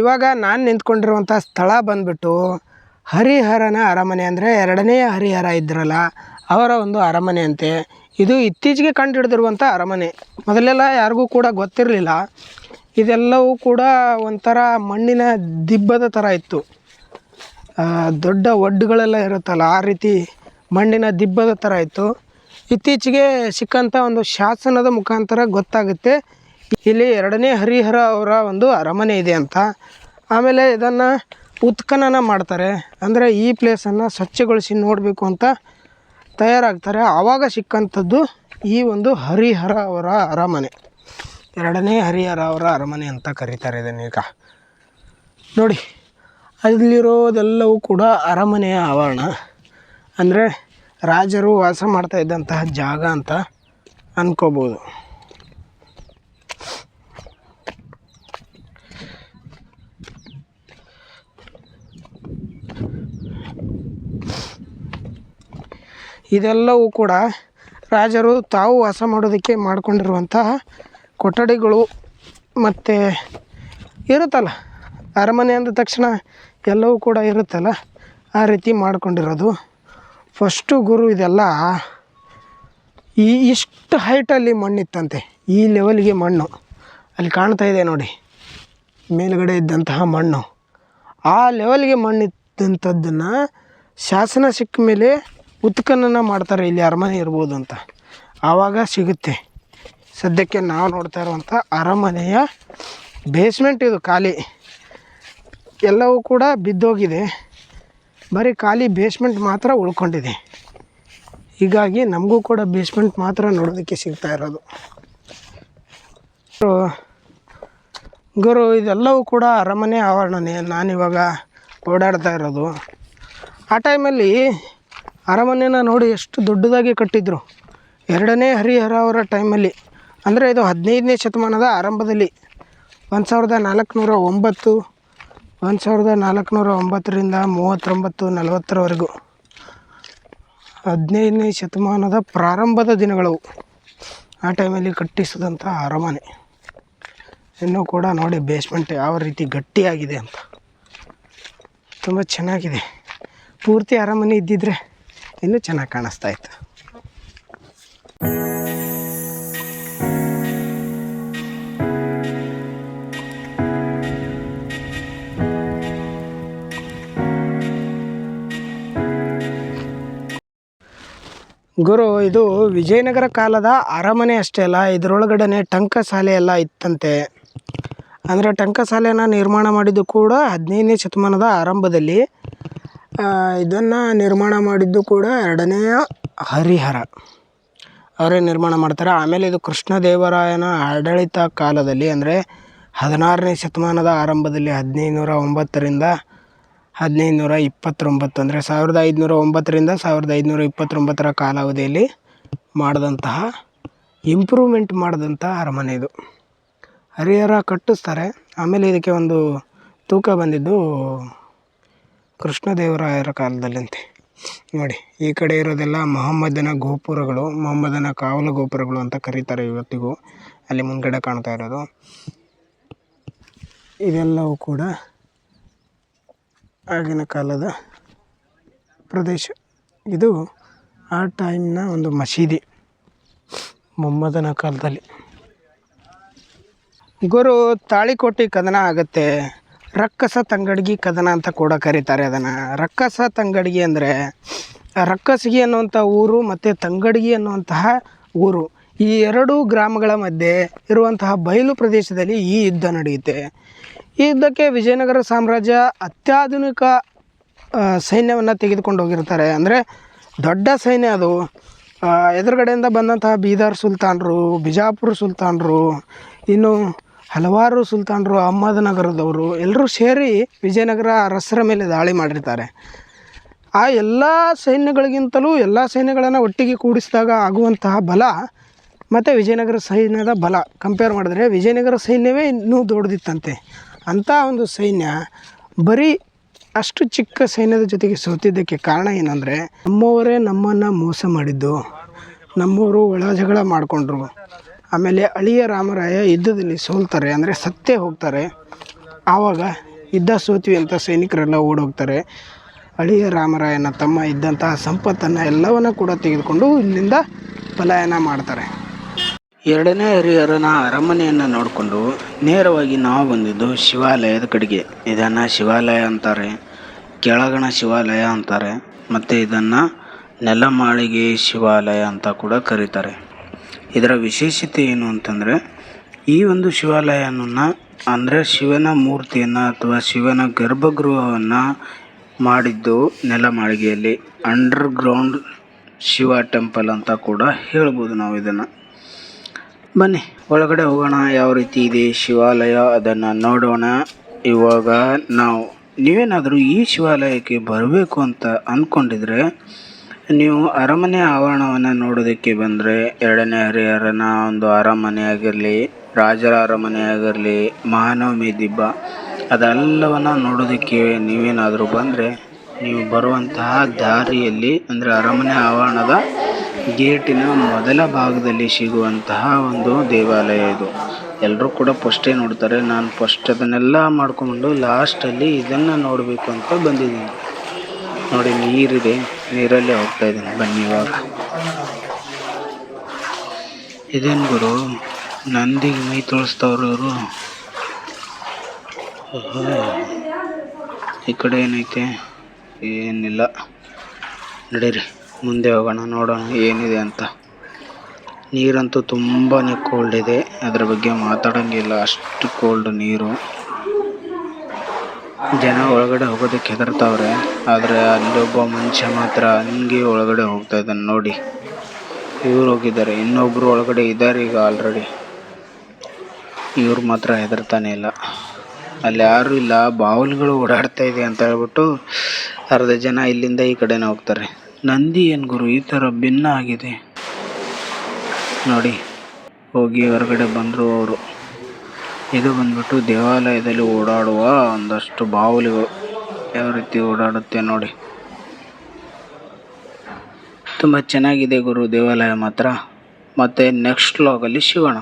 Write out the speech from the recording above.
ಇವಾಗ ನಾನು ನಿಂತ್ಕೊಂಡಿರುವಂಥ ಸ್ಥಳ ಬಂದುಬಿಟ್ಟು ಹರಿಹರನ ಅರಮನೆ ಅಂದರೆ ಎರಡನೇ ಹರಿಹರ ಇದ್ರಲ್ಲ, ಅವರ ಒಂದು ಅರಮನೆ ಅಂತೆ. ಇದು ಇತ್ತೀಚೆಗೆ ಕಂಡು ಹಿಡಿದಿರುವಂಥ ಅರಮನೆ. ಮೊದಲೆಲ್ಲ ಯಾರಿಗೂ ಕೂಡ ಗೊತ್ತಿರಲಿಲ್ಲ. ಇದೆಲ್ಲವೂ ಕೂಡ ಒಂಥರ ಮಣ್ಣಿನ ದಿಬ್ಬದ ಥರ ಇತ್ತು. ದೊಡ್ಡ ಒಡ್ಡುಗಳೆಲ್ಲ ಇರುತ್ತಲ್ಲ, ಆ ರೀತಿ ಮಣ್ಣಿನ ದಿಬ್ಬದ ಥರ ಇತ್ತು. ಇತ್ತೀಚೆಗೆ ಸಿಕ್ಕಂಥ ಒಂದು ಶಾಸನದ ಮುಖಾಂತರ ಗೊತ್ತಾಗುತ್ತೆ. ಇಲ್ಲಿ ಎರಡನೇ ಹರಿಹರ ಅವರ ಒಂದು ಅರಮನೆ ಇದೆ ಅಂತ. ಆಮೇಲೆ ಇದನ್ನು ಉತ್ಖನನ ಮಾಡ್ತಾರೆ. ಅಂದರೆ ಈ ಪ್ಲೇಸನ್ನು ಸ್ವಚ್ಛಗೊಳಿಸಿ ನೋಡಬೇಕು ಅಂತ ತಯಾರಾಗ್ತಾರೆ. ಆವಾಗ ಸಿಕ್ಕಂಥದ್ದು ಈ ಒಂದು ಹರಿಹರ ಅವರ ಅರಮನೆ. ಎರಡನೇ ಹರಿಹರ ಅವರ ಅರಮನೆ ಅಂತ ಕರೀತಾರೆ ಇದನ್ನೀಗ ನೋಡಿ, ಅಲ್ಲಿರೋದೆಲ್ಲವೂ ಕೂಡ ಅರಮನೆಯ ಆವರಣ. ಅಂದರೆ ರಾಜರು ವಾಸ ಮಾಡ್ತಾ ಇದ್ದಂತಹ ಜಾಗ ಅಂತ ಅನ್ಕೋಬೋದು. ಇದೆಲ್ಲವೂ ಕೂಡ ರಾಜರು ತಾವು ವಾಸ ಮಾಡೋದಕ್ಕೆ ಮಾಡಿಕೊಂಡಿರುವಂತಹ ಕೊಠಡಿಗಳು ಮತ್ತು ಇರುತ್ತಲ್ಲ, ಅರಮನೆ ಅಂದ ತಕ್ಷಣ ಎಲ್ಲವೂ ಕೂಡ ಇರುತ್ತಲ್ಲ, ಆ ರೀತಿ ಮಾಡ್ಕೊಂಡಿರೋದು. ಫಸ್ಟು ಗುರು ಇದೆಲ್ಲ ಈ ಇಷ್ಟು ಹೈಟಲ್ಲಿ ಮಣ್ಣಿತ್ತಂತೆ, ಈ ಲೆವೆಲ್ಗೆ ಮಣ್ಣು. ಅಲ್ಲಿ ಕಾಣ್ತಾ ಇದೆ ನೋಡಿ, ಮೇಲುಗಡೆ ಇದ್ದಂತಹ ಮಣ್ಣು. ಆ ಲೆವೆಲ್ಗೆ ಮಣ್ಣಿದ್ದಂಥದ್ದನ್ನು ಶಾಸನ ಸಿಕ್ಕ ಮೇಲೆ ಉತ್ಖನನ ಮಾಡ್ತಾರೆ ಇಲ್ಲಿ ಅರಮನೆ ಇರ್ಬೋದು ಅಂತ. ಆವಾಗ ಸಿಗುತ್ತೆ. ಸದ್ಯಕ್ಕೆ ನಾವು ನೋಡ್ತಾ ಇರುವಂಥ ಅರಮನೆಯ ಬೇಸ್ಮೆಂಟ್ ಇದು ಖಾಲಿ. ಎಲ್ಲವೂ ಕೂಡ ಬಿದ್ದೋಗಿದೆ. ಬರೀ ಖಾಲಿ ಬೇಸ್ಮೆಂಟ್ ಮಾತ್ರ ಉಳ್ಕೊಂಡಿದೆ. ಹೀಗಾಗಿ ನಮಗೂ ಕೂಡ ಬೇಸ್ಮೆಂಟ್ ಮಾತ್ರ ನೋಡೋದಕ್ಕೆ ಸಿಗ್ತಾ ಇರೋದು. ಗುರು, ಇದೆಲ್ಲವೂ ಕೂಡ ಅರಮನೆ ಆವರಣನೇ. ನಾನಿವಾಗ ಓಡಾಡ್ತಾ ಇರೋದು. ಆ ಟೈಮಲ್ಲಿ ಅರಮನೆನ ನೋಡಿ ಎಷ್ಟು ದೊಡ್ಡದಾಗಿ ಕಟ್ಟಿದ್ರು. ಎರಡನೇ ಹರಿಹರ ಅವರ ಟೈಮಲ್ಲಿ ಅಂದರೆ ಇದು ಹದಿನೈದನೇ ಶತಮಾನದ ಆರಂಭದಲ್ಲಿ. ಒಂದು ಸಾವಿರದ ನಾಲ್ಕುನೂರ ಒಂಬತ್ತು, ಒಂದು ಸಾವಿರದ ನಾಲ್ಕುನೂರ ಒಂಬತ್ತರಿಂದ ಮೂವತ್ತೊಂಬತ್ತು, ನಲವತ್ತರವರೆಗೂ. ಹದಿನೈದನೇ ಶತಮಾನದ ಪ್ರಾರಂಭದ ದಿನಗಳು ಆ ಟೈಮಲ್ಲಿ ಕಟ್ಟಿಸಿದಂಥ ಅರಮನೆ. ಇನ್ನೂ ಕೂಡ ನೋಡಿ ಬೇಸ್ಮೆಂಟ್ ಯಾವ ರೀತಿ ಗಟ್ಟಿಯಾಗಿದೆ ಅಂತ. ತುಂಬ ಚೆನ್ನಾಗಿದೆ. ಪೂರ್ತಿ ಅರಮನೆ ಇದ್ದಿದ್ರೆ ಇನ್ನೂ ಚೆನ್ನಾಗಿ ಕಾಣಿಸ್ತಾ ಇತ್ತು. ಗುರು, ಇದು ವಿಜಯನಗರ ಕಾಲದ ಅರಮನೆ ಅಷ್ಟೇ ಅಲ್ಲ ಇದರೊಳಗಡೆ ಟಂಕಸಾಲೆ ಎಲ್ಲ ಇತ್ತಂತೆ. ಅಂದರೆ ಟಂಕಸಾಲೆನ ನಿರ್ಮಾಣ ಮಾಡಿದ್ದು ಕೂಡ ಹದಿನೈದನೇ ಶತಮಾನದ ಆರಂಭದಲ್ಲಿ. ಇದನ್ನು ನಿರ್ಮಾಣ ಮಾಡಿದ್ದು ಕೂಡ ಎರಡನೆಯ ಹರಿಹರ. ಅವರೇ ನಿರ್ಮಾಣ ಮಾಡ್ತಾರೆ? ಆಮೇಲೆ ಇದು ಕೃಷ್ಣದೇವರಾಯನ ಆಡಳಿತ ಕಾಲದಲ್ಲಿ, ಅಂದರೆ ಹದಿನಾರನೇ ಶತಮಾನದ ಆರಂಭದಲ್ಲಿ, ಹದಿನೈದುನೂರ ಒಂಬತ್ತರಿಂದ ಹದಿನೈದುನೂರ ಇಪ್ಪತ್ತೊಂಬತ್ತು, ಅಂದರೆ ಸಾವಿರದ ಐದುನೂರ ಒಂಬತ್ತರಿಂದ ಸಾವಿರದ ಐದುನೂರ ಇಪ್ಪತ್ತೊಂಬತ್ತರ ಕಾಲಾವಧಿಯಲ್ಲಿ ಮಾಡಿದಂತಹ ಇಂಪ್ರೂವ್ಮೆಂಟ್ ಮಾಡಿದಂಥ ಅರಮನೆ ಇದು. ಹರಿಹರ ಕಟ್ಟಿಸ್ತಾರೆ. ಆಮೇಲೆ ಇದಕ್ಕೆ ಒಂದು ತೂಕ ಬಂದಿದ್ದು ಕೃಷ್ಣದೇವರಾಯರ ಕಾಲದಲ್ಲಂತೆ. ನೋಡಿ, ಈ ಕಡೆ ಇರೋದೆಲ್ಲ ಮೊಹಮ್ಮದನ ಗೋಪುರಗಳು, ಮೊಹಮ್ಮದನ ಕಾವಲು ಗೋಪುರಗಳು ಅಂತ ಕರೀತಾರೆ ಇವತ್ತಿಗೂ. ಅಲ್ಲಿ ಮುಂದ್ಗಡೆ ಕಾಣ್ತಾ ಇರೋದು. ಇದೆಲ್ಲವೂ ಕೂಡ ಆಗಿನ ಕಾಲದ ಪ್ರದೇಶ. ಇದು ಆ ಟೈಮ್ನ ಒಂದು ಮಸೀದಿ, ಮೊಹಮ್ಮದನ ಕಾಲದಲ್ಲಿ. ಗುರು ತಾಳಿಕೋಟಿ ಕದನ ಆಗುತ್ತೆ. ರಕ್ಕಸ ತಂಗಡ್ಗಿ ಕದನ ಅಂತ ಕೂಡ ಕರೀತಾರೆ ಅದನ್ನು. ರಕ್ಕಸ ತಂಗಡ್ಗಿ ಅಂದರೆ ರಕ್ಕಸಗಿ ಅನ್ನುವಂಥ ಊರು ಮತ್ತು ತಂಗಡ್ಗಿ ಅನ್ನುವಂತಹ ಊರು. ಈ ಎರಡೂ ಗ್ರಾಮಗಳ ಮಧ್ಯೆ ಇರುವಂತಹ ಬಯಲು ಪ್ರದೇಶದಲ್ಲಿ ಈ ಯುದ್ಧ ನಡೆಯುತ್ತೆ. ಈ ಯುದ್ಧಕ್ಕೆ ವಿಜಯನಗರ ಸಾಮ್ರಾಜ್ಯ ಅತ್ಯಾಧುನಿಕ ಸೈನ್ಯವನ್ನು ತೆಗೆದುಕೊಂಡು ಹೋಗಿರ್ತಾರೆ. ಅಂದರೆ ದೊಡ್ಡ ಸೈನ್ಯ ಅದು. ಎದುರುಗಡೆಯಿಂದ ಬಂದಂತಹ ಬೀದರ್ ಸುಲ್ತಾನರು, ಬಿಜಾಪುರ ಸುಲ್ತಾನರು, ಇನ್ನು ಹಲವಾರು ಸುಲ್ತಾನರು ಅಹಮದನಗರದವರು ಎಲ್ಲರೂ ಸೇರಿ ವಿಜಯನಗರ ಅರಸರ ಮೇಲೆ ದಾಳಿ ಮಾಡಿರ್ತಾರೆ. ಆ ಎಲ್ಲ ಸೈನ್ಯಗಳಿಗಿಂತಲೂ ಎಲ್ಲ ಸೈನ್ಯಗಳನ್ನು ಒಟ್ಟಿಗೆ ಕೂಡಿಸಿದಾಗ ಆಗುವಂತಹ ಬಲ ಮತ್ತು ವಿಜಯನಗರ ಸೈನ್ಯದ ಬಲ ಕಂಪೇರ್ ಮಾಡಿದ್ರೆ ವಿಜಯನಗರ ಸೈನ್ಯವೇ ಇನ್ನೂ ದೊಡ್ಡದಿತ್ತಂತೆ. ಅಂಥ ಒಂದು ಸೈನ್ಯ ಬರೀ ಅಷ್ಟು ಚಿಕ್ಕ ಸೈನ್ಯದ ಜೊತೆಗೆ ಸೋತಿದ್ದಕ್ಕೆ ಕಾರಣ ಏನಂದರೆ ನಮ್ಮವರೇ ನಮ್ಮನ್ನು ಮೋಸ ಮಾಡಿದ್ದು. ನಮ್ಮವರು ಒಳ ಜಗಳ ಮಾಡಿಕೊಂಡ್ರು. ಆಮೇಲೆ ಅಳಿಯ ರಾಮರಾಯ ಯುದ್ಧದಲ್ಲಿ ಸೋಲ್ತಾರೆ, ಅಂದರೆ ಸತ್ತೇ ಹೋಗ್ತಾರೆ. ಆವಾಗ ಯುದ್ಧ ಸೋತ್ವಿ ಅಂತ ಸೈನಿಕರೆಲ್ಲ ಓಡೋಗ್ತಾರೆ. ಅಳಿಯ ರಾಮರಾಯನ ತಮ್ಮ ಇದ್ದಂತಹ ಸಂಪತ್ತನ್ನು ಎಲ್ಲವನ್ನ ಕೂಡ ತೆಗೆದುಕೊಂಡು ಇಲ್ಲಿಂದ ಪಲಾಯನ ಮಾಡ್ತಾರೆ. ಎರಡನೇ ಹರಿಹರನ ಅರಮನೆಯನ್ನು ನೋಡಿಕೊಂಡು ನೇರವಾಗಿ ನಾವು ಬಂದಿದ್ದು ಶಿವಾಲಯದ ಕಡೆಗೆ. ಇದನ್ನು ಶಿವಾಲಯ ಅಂತಾರೆ, ಕೆಳಗಣ ಶಿವಾಲಯ ಅಂತಾರೆ, ಮತ್ತು ಇದನ್ನು ನೆಲಮಾಳಿಗೆ ಶಿವಾಲಯ ಅಂತ ಕೂಡ ಕರೀತಾರೆ. ಇದರ ವಿಶೇಷತೆ ಏನು ಅಂತಂದರೆ, ಈ ಒಂದು ಶಿವಾಲಯವನ್ನು ಅಂದರೆ ಶಿವನ ಮೂರ್ತಿಯನ್ನು ಅಥವಾ ಶಿವನ ಗರ್ಭಗೃಹವನ್ನು ಮಾಡಿದ್ದು ನೆಲ ಮಾಳಿಗೆಯಲ್ಲಿ ಅಂಡರ್ ಅಂಡರ್ಗ್ರೌಂಡ್ ಶಿವ ಟೆಂಪಲ್ ಅಂತ ಕೂಡ ಹೇಳ್ಬೋದು ನಾವು ಇದನ್ನು. ಬನ್ನಿ, ಒಳಗಡೆ ಹೋಗೋಣ, ಯಾವ ರೀತಿ ಇದೆ ಶಿವಾಲಯ ಅದನ್ನು ನೋಡೋಣ. ಇವಾಗ ನಾವು ನೀವೇನಾದರೂ ಈ ಶಿವಾಲಯಕ್ಕೆ ಬರಬೇಕು ಅಂತ ಅಂದ್ಕೊಂಡಿದ್ರೆ ನೀವು ಅರಮನೆ ಆವರಣವನ್ನು ನೋಡೋದಕ್ಕೆ ಬಂದರೆ ಎರಡನೇ ಹರಿಹರನ ಒಂದು ಅರಮನೆ ಆಗಿರಲಿ ರಾಜರ ಅರಮನೆ ಆಗಿರಲಿ ಮಹಾನವಮಿ ದಿಬ್ಬ, ಅದೆಲ್ಲವನ್ನು ನೋಡೋದಕ್ಕೆ ನೀವೇನಾದರೂ ಬಂದರೆ ನೀವು ಬರುವಂತಹ ದಾರಿಯಲ್ಲಿ, ಅಂದರೆ ಅರಮನೆ ಆವರಣದ ಗೇಟಿನ ಮೊದಲ ಭಾಗದಲ್ಲಿ ಸಿಗುವಂತಹ ಒಂದು ದೇವಾಲಯ ಇದು. ಎಲ್ಲರೂ ಕೂಡ ಫಸ್ಟೇ ನೋಡ್ತಾರೆ. ನಾನು ಫಸ್ಟ್ ಅದನ್ನೆಲ್ಲ ಮಾಡ್ಕೊಂಡು ಲಾಸ್ಟಲ್ಲಿ ಇದನ್ನು ನೋಡಬೇಕು ಅಂತ ಬಂದಿದ್ದೀನಿ. ನೋಡಿ ನೀರಿದೆ. ನೀರಲ್ಲೇ ಹೋಗ್ತಾ ಇದ್ದೀನಿ. ಬನ್ನಿ ಇವಾಗ. ಇದೇನು ಗುರು? ನಂದಿಗೆ ಮೈ ತೊಳಸ್ತವ್ರು ಇವರು? ಈ ಕಡೆ ಏನೈತೆ? ಏನಿಲ್ಲ. ನಡೀರಿ. ಮುಂದೆ ಹೋಗೋಣ, ನೋಡೋಣ ಏನಿದೆ ಅಂತ. ನೀರಂತೂ ತುಂಬಾ ಕೋಲ್ಡ್ ಇದೆ. ಅದ್ರ ಬಗ್ಗೆ ಮಾತಾಡೋಂಗಿಲ್ಲ. ಅಷ್ಟು ಕೋಲ್ಡ್ ನೀರು. ಜನ ಒಳಗಡೆ ಹೋಗೋದಕ್ಕೆ ಹೆದರ್ತಾವ್ರೆ, ಆದರೆ ಅಲ್ಲೊಬ್ಬ ಮನುಷ್ಯ ಮಾತ್ರ ಹಂಗೆ ಒಳಗಡೆ ಹೋಗ್ತಾ ಇದ್ದಾನೆ ನೋಡಿ. ಇವ್ರು ಹೋಗಿದ್ದಾರೆ, ಇನ್ನೊಬ್ರು ಒಳಗಡೆ ಇದ್ದಾರೆ ಈಗ ಆಲ್ರೆಡಿ ಇವ್ರು ಮಾತ್ರ ಹೆದರ್ತಾನೆ ಇಲ್ಲ. ಅಲ್ಲಿ ಯಾರು ಇಲ್ಲ, ಬಾವಲ್ಗಳು ಓಡಾಡ್ತಾ ಇದೆ ಅಂತ ಹೇಳ್ಬಿಟ್ಟು ಅರ್ಧ ಜನ ಇಲ್ಲಿಂದ ಈ ಕಡೆನೇ ಹೋಗ್ತಾರೆ. ನಂದಿ ಏನು ಗುರು, ಈ ಥರ ಭಿನ್ನ ಆಗಿದೆ. ನೋಡಿ, ಹೋಗಿ ಹೊರಗಡೆ ಬಂದರು ಅವರು. ಇದು ಬಂದ್ಬಿಟ್ಟು ದೇವಾಲಯದಲ್ಲಿ ಓಡಾಡುವ ಒಂದಷ್ಟು ಬಾವುಲಿಗಳು. ಯಾವ ರೀತಿ ಓಡಾಡುತ್ತೆ ನೋಡಿ. ತುಂಬಾ ಚೆನ್ನಾಗಿದೆ ಗುರು ದೇವಾಲಯ ಮಾತ್ರ. ಮತ್ತೆ ನೆಕ್ಸ್ಟ್ ಲಾಗಲ್ಲಿ ಸಿಗೋಣ